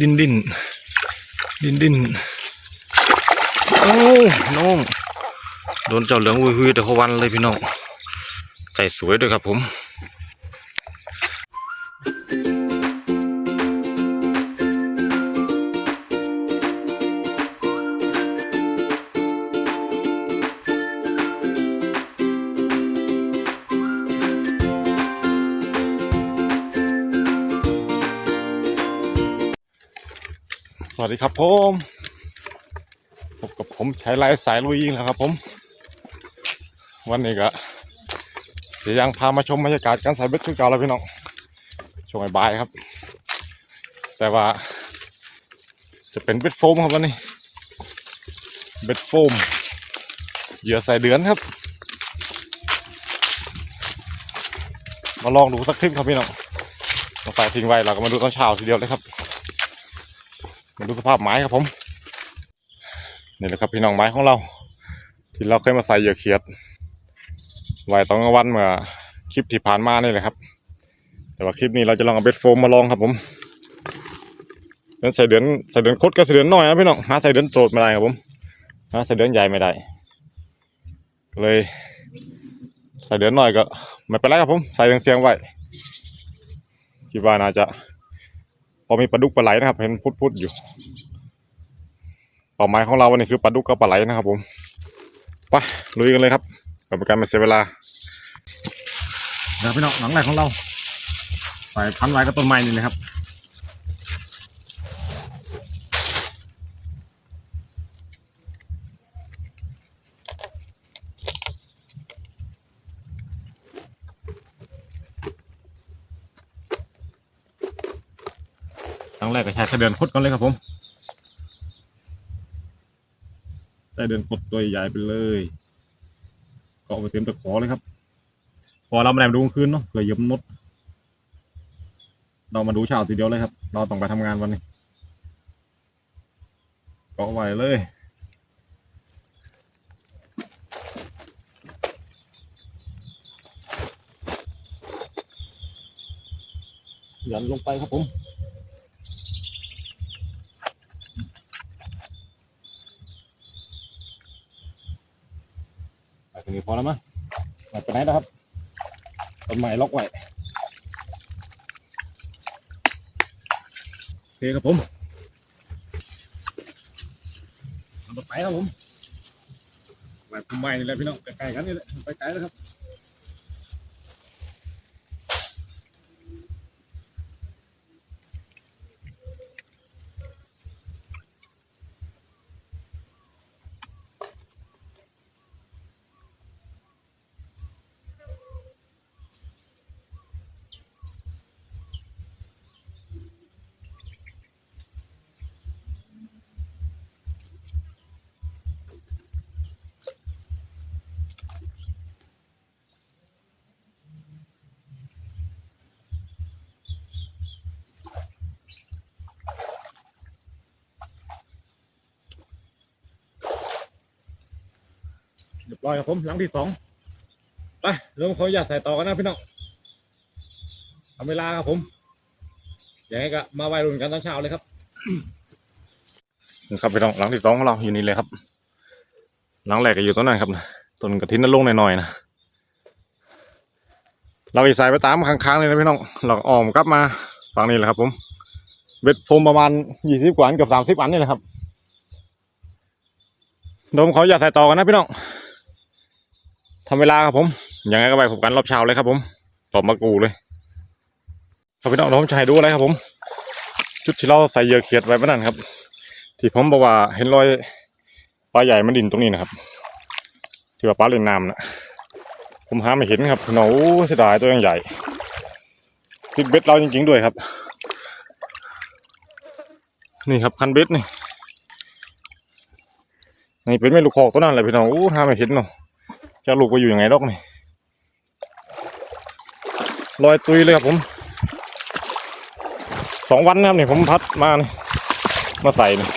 ดินดินดินดินโอ้น้องโดนเจ้าเหลืองวุยหุยแต่เขาวันเลยพี่น้องใส่สวยด้วยครับผม สวัสดีครับผมพบกับผมใช้ไลฟ์สายลุยอีกแล้วครับผม วันนี้ก็เดี๋ยวยังพามาชมบรรยากาศการใส่เบ็ดคือเก่าแล้วพี่น้องช่วงบ่ายครับ แต่ว่า จะเป็นเบ็ดโฟมครับวันนี้ เบ็ดโฟมเหยื่อใส่เดือนครับ มาลองดูสักคลิปครับพี่น้องมาใส่ทิ้งไว้เราก็มาดูตอนเช้าทีเดียวเลยครับ มาดูสภาพไม้ครับผมนี่แหละครับพี่น้องไม้ของเรา ที่เราเคยมาใส่เหยื่อเขียดไว้ตอนกลางวันเมื่อคลิปที่ผ่านมานี่แหละครับ แต่ว่าคลิปนี้เราจะลองเอาเบ็ดโฟมมาลองครับผมเป็นใส่เดือนใส่เดือนคดกับใส่เดือนน้อยนะพี่น้องหาใส่เดือนโตดไม่ได้ครับผมหาใส่เดือนใหญ่ไม่ได้ก็เลยใส่เดือนน้อยก็ไม่เป็นไรครับผม ใส่เสียงๆไว้คิดว่าน่าจะ อมีปลาดุกปลาไหลนะครับ เห็นพุดๆอยู่เป้าหมายของเราวันนี้คือปลาดุกกับปลาไหลนะครับ ผมไปลุยกันเลยครับกับการมาเสียเวลาเดี๋ยวพี่น้องหลังแรกของเราไปพันไว้กับต้นไม้นี่นะครับหนังแรกก็ใช้ เดือนคดก่อนเลยครับผมใส่เดือนคดตัวใหญ่ไปเลยเกาะไปเต็มตะขอเลยครับ พอเรามาแหลมดูคืนเนาะเผื่อยิบมดเรามาดูเช้าทีเดียวเลยครับ เราต้องไปทำงานวันนี้เกาะไว้เลยยันลงไปครับผม ตรงนี้พอแล้วมั้ยไปไปไหนนะครับต้นไม้ล็อกไว้โอเคครับผมเอาไปครับผมไว้พุ่มไม้นี่แหละพี่น้องใกล้ๆกันนี่แหละไปไกลแล้วครับ เรียบร้อยครับผมหลังที่สองไปเริ่มขออย่าตใส่ต่อกันนะพี่น้องทำเวลาครับผมอย่างไรก็มาไวรุ่นกันตอนเช้าเลยครับครับพี่น้องหลังที่สองของเราอยู่นี่เลยครับ หลังแรกก็อยู่ต้นนั้นครับนะต้นกระถินนั้นลงหน่อยๆนะเราอีสายไปตามค้างๆเลยนะพี่น้องเราอ้อมกลับมาฝั่งนี้แหละครับ ผมเบ็ดโฟมประมาณยี่สิบกว่าอันกือบสามสิบอันนี่แหละครับดมเขาอย่าใส่ต่อกันนะพี่น้อง ทำเวลาครับผมยังไงก็ไปพบกันรอบเช้าเลยครับผมตอบมากูเลยครับพี่น้องเราผมจะให้ดูอะไรครับผมจุดที่เราใส่เหยื่อเขียดไว้เมื่อนั้นครับ ที่ผมบอกว่าเห็นรอยปลาใหญ่มันดินตรงนี้นะครับ ที่ว่าปลาเล่นน้ำนะผมหาไม่เห็นครับพี่น้องโอ้เสียดายตัวยังใหญ่ติดเบ็ดเราจริง ๆ ด้วยครับ นี่ครับคันเบ็ดนี่นี่เป็นแม่ลูกคอกตัวนั้นแหละพี่น้องโอ้หาไม่เห็นเนาะ จะลูกไปอยู่ยังไงดอกนี่ลอยตุยเลยครับผมสองวันนะครับนี่ผมพัดมานี่มาใส่นี่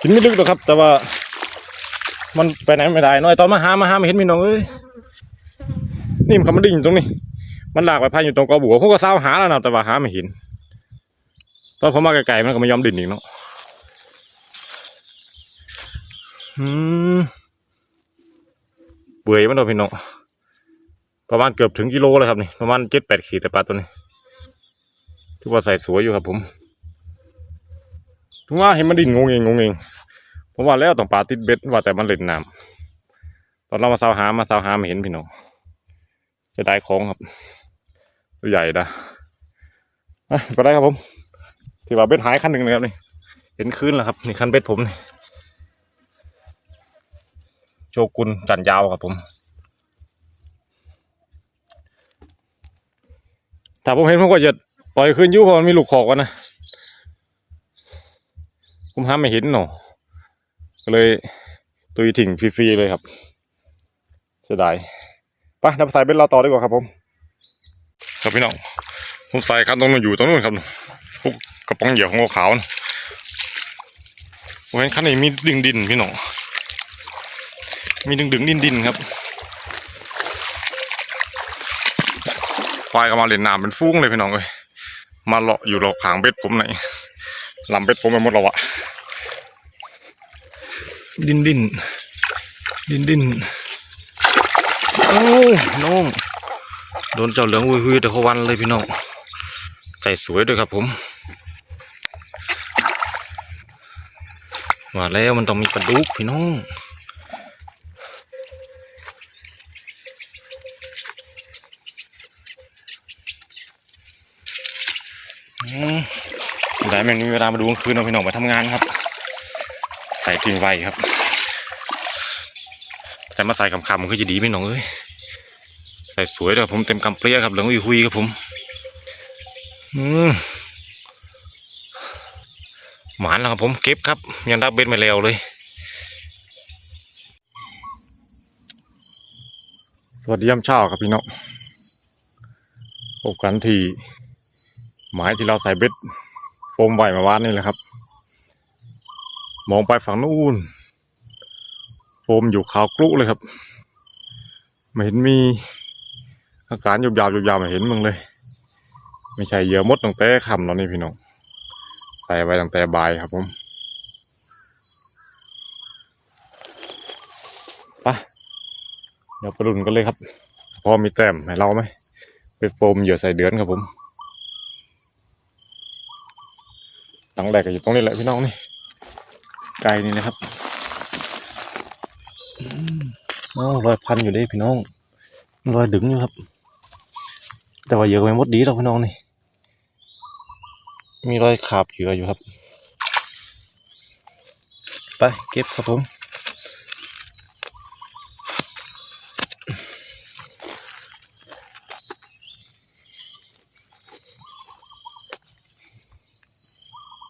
กินไม่ลึกหรอกครับ แต่ว่า มันไปไหนไม่ได้น้อยตอนมาหามาหาไม่เห็นพี่น้องเอ้ยนี่มันคำมันดิ่งอยู่ตรงนี้ มันหลากไปพายอยู่ตรงกอบัวพวกก็เศร้าหาแล้วนะแต่ว่าหาไม่เห็นตอนผมมาไกลๆมันก็ไม่ยอมดิ่นอีกเนาะอืม เบื่อยมันโดนพี่น้องประมาณเกือบถึงกิโลเลยครับนี่ประมาณเจ็ดแปดขีดแต่ปลาตัวนี้ถือว่าใส่สวยอยู่ครับผมถึงว่าเห็นมันดิ่นงงเองงงเองผมว่าแล้วต้องปลาติดเบ็ดว่าแต่มันเล่นน้ำตอนเรามาสาวหามาสาวหาไม่เห็นพี่น้องจะได้ของครับตัวใหญ่นะอะก็ได้ครับผม ที่ว่าเบ็ดหายคันหนึ่งนะครับนี่เห็นคืนแล้วครับนี่คันเบ็ดผมนี่ โชกุนจันยาวครับผม ถ้าผมเห็นผมก็จะปล่อยคืนยุ่เพราะมันมีลูกขอกวะนะ ผมห้ามไม่เห็นหนอก็เลยตุยทิ้งฟรีๆเลยครับ เสียดายไปนำใส่เบ็ดเราต่อดีกว่าครับผม ครับพี่น้อง ผมใส่คันตรงนู้นอยู่ตรงนู้นครับพวกกระป๋องเหยื่อของขาวนะผมเห็นคันนี้มีดึงดินพี่น้อง มีดึงดึงดินดินครับควายก็มาเล่นน้ำเป็นฟุ้งเลยพี่น้องเลยมาเลาะอยู่หรอบขางเบ็ดผมไหนลำเบ็ดผมไปหมดแล้วอะดินดินดินดินโอ้ยน้องโดนเจ้าเหลืองหุยๆแต่เขาวันเลยพี่น้องใส่สวยด้วยครับผมว่าแล้วมันต้องมีปลาดุกพี่น้อง ได้ไม่มีเวลามาดูกลางคืนเราพี่น้องไปทำงานครับ ใส่ทิ้งไวครับ แต่มาใส่คำๆมันก็จะดีพี่น้องเอ้ยใส่สวยเลยครับผมเต็มกำเปรี้ยครับเหลืองอุยหุยครับผม อืมหมานแล้วครับผมเก็บครับ ยังรับเบ็ดไม่แล้วเลยสวัสดียามเช้าครับพี่น้องพบกันที่ หมายที่เราใส่เบ็ดโฟมไหวเมาวานนี่แหละครับ มองไปฝั่งนู้นโฟมอยู่ขาวกลุเลยครับ ไม่เห็นมีอาการหยุบยาบหยุบยาบไม่เห็นมึงเลย ไม่ใช่เหยื่อมดตั้งแต่ค่ำแล้วนี่พี่น้องใส่ไว้ตั้งแต่บ่ายครับผมไปเดี๋ยวไปรุนกันเลยครับ พอมีแต้มให้เราไหมเป็นโฟมเหยื่อใส่เดือนครับผมังแรกก็อยู่ตรงนี้แหละพี่น้องนี่ไกลนี่นะครับอืมโอ้รอยพันอยู่ด้พี่น้องรอยดึงอยู่ครับ แต่ว่าเยอะไปหมดดีแล้วพี่น้องนี่ มีรอยขาบเหยื่ออยู่ครับ ไปเก็บครับผม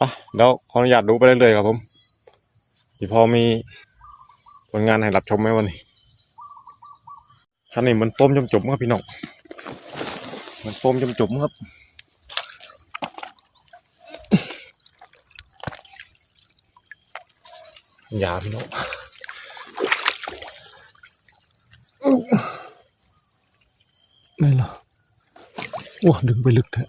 ไปเดี๋ยวขออนุญาตดูไปเรื่อยๆครับผมที่พอมีผลงานให้รับชมไหมวันนี้คันนี้มันโฟมจมๆครับพี่น้องมันโฟมจมๆครับยาพี่น้องไม่หรอว้าดึงไปลึกเถอะ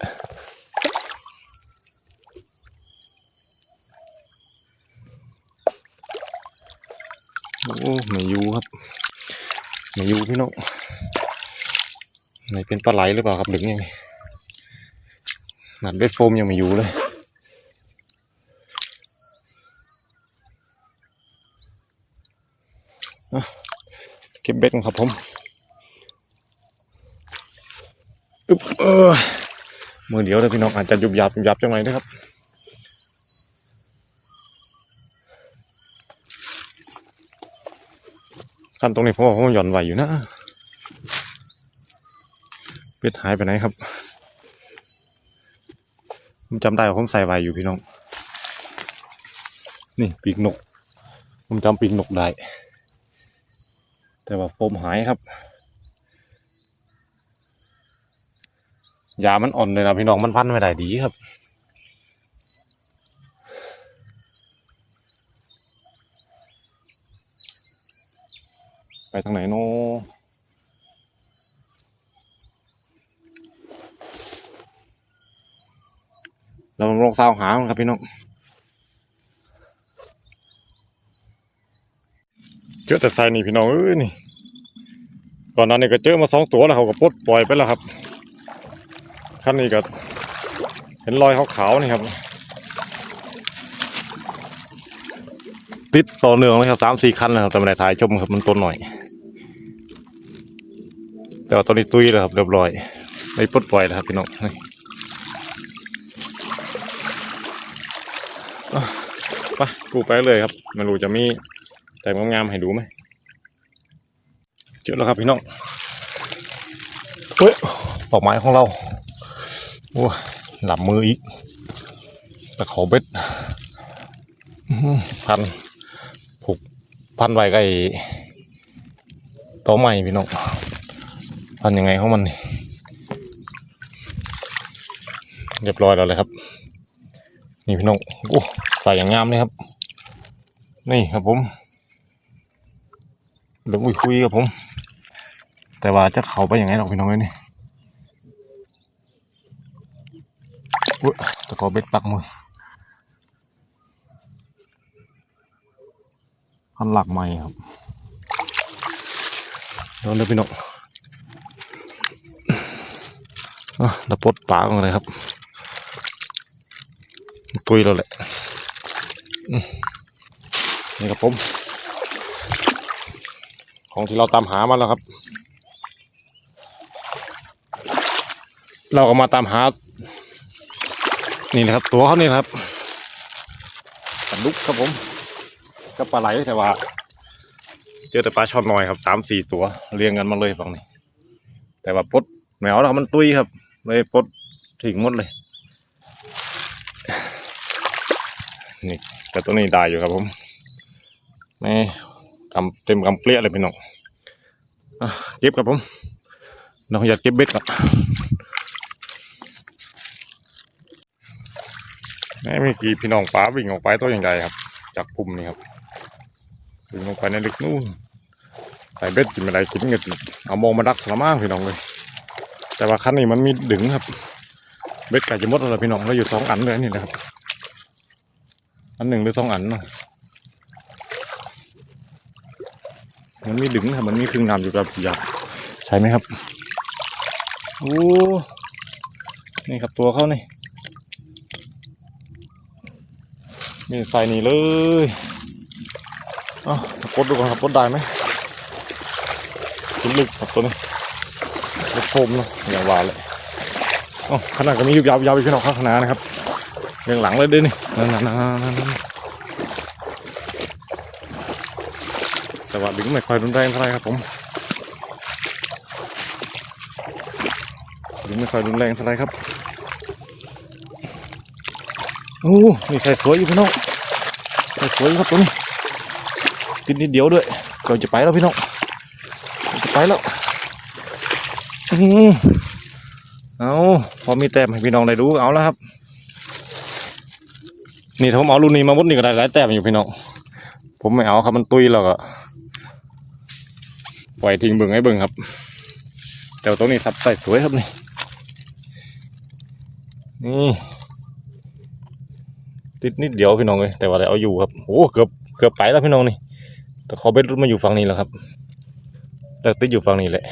โอ้ไม่อยู่ครับไม่อยู่พี่น้องไหนเป็นปลาไหลหรือเปล่าครับหรือยังไงหนัดเบ็ดโฟมยังไม่อยู่เลยอะเก็บเบ็ดกันครับผมอึ๊บเออมือเดียวเลยพี่น้องอาจจะยุบยับยุบยับจังไรนะครับ ขั้นตรงนี้ผมว่าผมหย่อนไหวอยู่นะเป็ดหายไปไหนครับผมจำได้ว่าผมใส่ไว้อยู่พี่น้อง นี่ปีกนก ผมจำปีกนกได้ แต่ว่าโฟมหายครับยามันอ่อนเลยนะพี่น้องมันพันไม่ได้ดีครับ ไปทางไหนโนเราลองซาหาครับพี่น้องเจอแต่ไซนี่พี่น้องเอ้ยนี่ก่อนหนั้นนี่ก็เจอมาสองตัวแล้วเขาก็ปลดปล่อยไปแล้วครับขั้นนี้ก็เห็นรอยขาวๆนี่ครับ ติดต่อเนื่องเลยครับสามสี่คันนะครับแต่ไม่ได้ถ่ายชมครับมันต้นหน่อย แต่ว่าตอนนี้ตุ้ยแล้วครับเรียบร้อยไม่ปลดปล่อยแล้วครับพี่น้องนี่อะไปกูไปเลยครับไม่รู้จะมีแต่งามๆให้ดูไหมเจอแล้วครับพี่น้องเฮ้ยดอกไม้ของเราโอ้หลับมืออีกตะขอเบ็ดพันผูกพันไว้กับไอ้ตัวใหม่พี่น้อง พันยังไงของมันนี่เรียบร้อยแล้วเลยครับ นี่พี่น้องโอ้ใส่อย่างงามเลยครับ นี่ครับผมเหลืองคุยๆครับผม แต่ว่าจะเข้าไปยังไงหรอกพี่น้องเอ้ยนี่อุ้ยตะกอเบ็ดปักมือพันหลักใหม่ครับโดนเลยพี่น้อง อะ เราปลดปลากันเลยครับ ตุยแล้วแหละนี่ครับผม ของที่เราตามหามาแล้วครับ เราก็มาตามหา นี่นะครับ ตัวเขานี่นะครับปลาดุกครับผมก็ปลาไหลแต่ว่า เจอแต่ปลาช่อนน้อยครับสามสี่ตัวเรียงกันมาเลยฝั่งนี้ แต่ว่าปลดแมวเรามันตุยครับ เลยปลดทิ้งหมดเลย นี่แต่ตัวนี้ได้อยู่ครับผมแม่กำเต็มกำเปรี้ยเลยพี่น้องอเก็บครับผมเราอยากเก็บเบ็ดก่อนแม่มื่อกี้พี่น้องป้าวิ่งออกไปตัวใหญ่ๆครับ จากปุ่มนี่ครับวิ่งลงไปในลึกนู่นใส่เบ็ดกินอะไรกินเงี้ยเอามองมาดักสละมากพี่น้องเลย แต่ว่าคันนี้มันมีดึงครับ เบ็ดไก่จะมดแล้วล่ะพี่น้องเราอยู่สองอันเลยนี่นะครับ อันหนึ่งหรือสองอันเนาะมันมีดึงครับมันมีครึ่งน้ำอยู่กับอยากใช่ไหมครับโอ้นี่ครับตัวเขานี่นี่ใส่นี่เลยอ้าวปลดดูก่อนครับปลดได้ไหมลึกครับตัวนี้ รถโฟมเนาะอย่างวาเลยอ๋อขนาดก็มีอยู่ยาวๆอีกพี่น้องข้างหน้านะครับยังหลังเลยด้วยนี่นั่นนั่นนั่นแต่ว่าดึงไม่ค่อยรุนแรงเท่าไหรครับผมดึงไม่ค่อยรุนแรงเท่าไหรครับโอ้นี่ใส่สวยอยู่พี่น้องใส่สวยอยู่ครับตัวนี้ติดนิดเดียวด้วยก่อนจะไปแล้วพี่น้องจะไปแล้ว เอาพอมีแต้มให้พี่น้องได้ดูเอาแล้วครับ นี่ถ้าผมเอารุ่นนี้มามุดนี่ก็ได้หลายแต้มอยู่พี่น้องผมไม่เอาครับมันตุยแล้วก็ปล่อยทิ้งเบิ่งให้เบิ่งครับแต่ว่าตัวนี้สับใส่สวยครับนี่นี่ติดนิดเดียวพี่น้องเลยแต่ว่าได้เอาอยู่ครับโอ้เกือบเกือบไปแล้วพี่น้องนี่แต่เขาเบ็ดรุ่นมาอยู่ฝั่งนี้แล้วครับแล้วติดอยู่ฝั่งนี้แหละ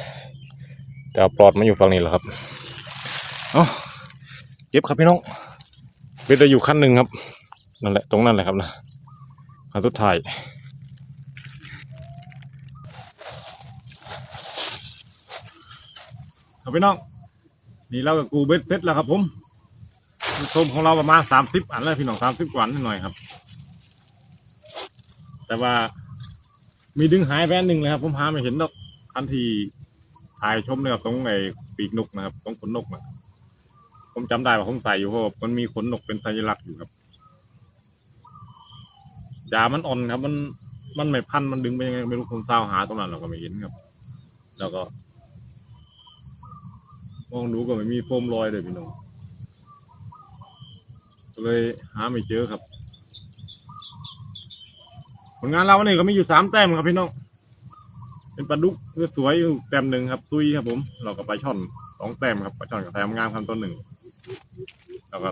แต่ปลอดมาอยู่ฝั่งนี้แหละครับเอาเก็บครับพี่น้องเบ็ดอยู่ขั้นหนึ่งครับนั่นแหละตรงนั้นแหละครับนะอันสุดท้ายครับพี่น้องนี่เรากับกูเบ็ดเสร็จแล้วครับผมชมของเราประมาณสามสิบอันแล้วพี่น้องสามสิบกว่าหน่อยครับ แต่ว่ามีดึงหายไปอันหนึ่งเลยครับ ผมหาไม่เห็นดอกอันที่ ถ่ายชมเลยครับตรงไอ้ปีกนกนะครับตรงขนนกนะผมจำได้ว่าผมใส่อยู่เพราะมันมีขนนกเป็นสัญลักษณ์อยู่ครับยามันอ่อนครับ มันมันไม่พันมันดึงไปยังไงไม่รู้ผมเศร้าหาตรงนั้นเราก็ไม่เห็นครับ แล้วก็มองดูก็ไม่มีโฟมลอยเลยพี่น้องก็เลยหาไม่เจอครับผลงานเราเนี่ยก็มีอยู่สามแต้มครับพี่น้อง เป็นปลาดุกสวยๆอยู่แต้มหนึ่งครับตุยครับ ผม เราก็ไปลาช่อนสองแต้มครับปลาช่อนกับแต้มงามครับตัวหนึ่งแล้วก็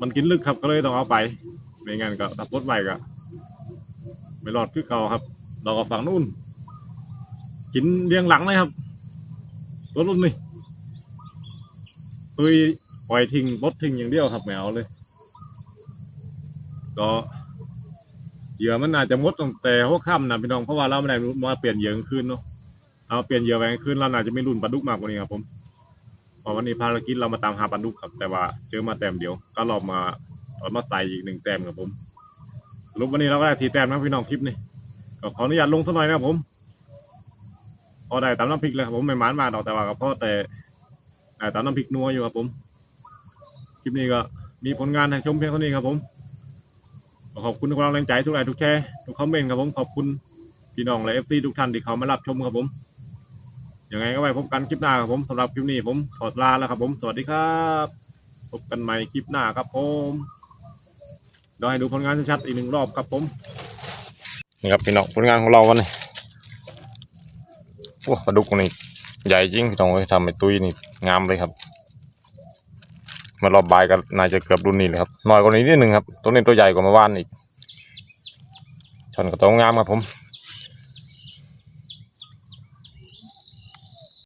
มันกินลึกครับก็เลยต้องเอาไปไม่งั้นก็ถ้าปลดไว้ก็ไม่รอดคือเก่าครับ เราก็ฝั่งนู่น กินเรียงหลังเลยครับ ตัวรุ่นนี่ตุยปล่อยทิ้งบดทิ้งอย่างเดียวครับไม่เอาเลย ก็ เหยื่อมันอาจจะมดตั้งแต่หัวค่ำนะพี่น้องเพราะว่าเราไม่ได้มาเปลี่ยนเหยื่อกลางคืนเนาะเอาเปลี่ยนเหยื่อไปกลางคืนเราน่าจจะไม่รุ่นปลาดุกมากกว่านี้ครับผมเพราะวันนี้ภารกิจเรามาตามหาปลาดุกครับ แต่ว่าเจอมาแต้มเดียว ก็รอบมาเอามาใส่อีกหนึ่งแต้มครับผมรุปวันนี้เราก็ได้สี่แต้มนะพี่น้องคลิปนี้ก็ขออนุญาตลงสักหน่อยนะครับผมพอได้ตามน้ำพริกเลยครับผมไม่หมานมาดอกแต่ว่าก็พอแต่ได้ตามน้ำพริกนัวอยู่ครับผม คลิปนี้ก็มีผลงานให้ชมเพียงเท่านี้ครับผม ขอบคุณทุกกำลังใจทุกไลค์ทุกแชร์ทุกคอมเมนต์ครับผมขอบคุณพี่น้องและเอฟซีทุกท่านที่เขามารับชมครับผมยังไงก็ไว้พบกันคลิปหน้าครับผมสำหรับคลิปนี้ผมขอลาแล้วครับผมสวัสดีครับพบกันใหม่คลิปหน้าครับผมเดี๋ยวให้ดูผลงานชัดๆอีกหนึ่งรอบครับผมนี่ครับพี่น้องผลงานของเราวันนี้โอ้ปลาดุกนี่ใหญ่จริงพี่น้องเลยทำไอ้ตุ้ยนี่งามเลยครับ มารอบบ่ายก็น่าจะเกือบรุ่นนี้เลยครับน้อยกว่านี้นิดนึงครับ ตัวนี้ตัวใหญ่กว่าเมื่อวานอีกชนกับตัวงามครับผม